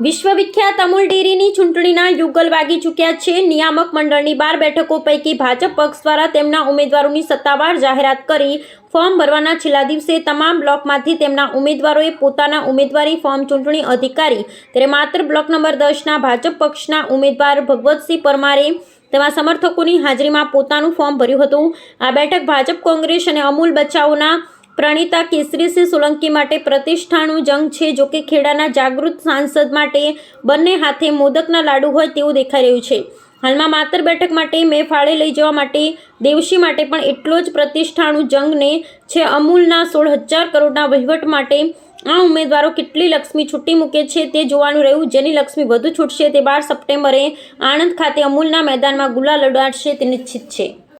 વિશ્વવિખ્યાત અમૂલ ડેરીની ચૂંટણીના યુગલ વાગી ચૂક્યા છે. નિયામક મંડળની બાર બેઠકો પૈકી ભાજપ પક્ષ દ્વારા તેમના ઉમેદવારોની સત્તાવાર જાહેરાત કરી ફોર્મ ભરવાના છેલ્લા દિવસે તમામ બ્લોકમાંથી તેમના ઉમેદવારોએ પોતાના ઉમેદવારી ફોર્મ ચૂંટણી અધિકારી, ત્યારે માત્ર બ્લોક નંબર દસના ભાજપ પક્ષના ઉમેદવાર ભગવતસિંહ પરમારે તેમાં સમર્થકોની હાજરીમાં પોતાનું ફોર્મ ભર્યું હતું. આ બેઠક ભાજપ, કોંગ્રેસ અને અમૂલ બચાવના પ્રણીતા કેસરીસિંહ સોલંકી માટે પ્રતિષ્ઠાનું જંગ છે જોકે ખેડાના જાગૃત સાંસદ માટે બંને હાથે મોદકના લાડુ હોય તેવું દેખાઈ રહ્યું છે. હાલમાં માતર બેઠક માટે મેં ફાળે લઈ જવા માટે દેવશી માટે પણ એટલો જ પ્રતિષ્ઠાનું જંગને છે અમૂલના સોળ હજાર કરોડના વહીવટ માટે આ ઉમેદવારો કેટલી લક્ષ્મી છૂટી મૂકે છે તે જોવાનું રહ્યું. જેની લક્ષ્મી વધુ છૂટશે તે બાર સપ્ટેમ્બરે આણંદ ખાતે અમૂલના મેદાનમાં ગુલાલ લડાડશે તે નિશ્ચિત છે.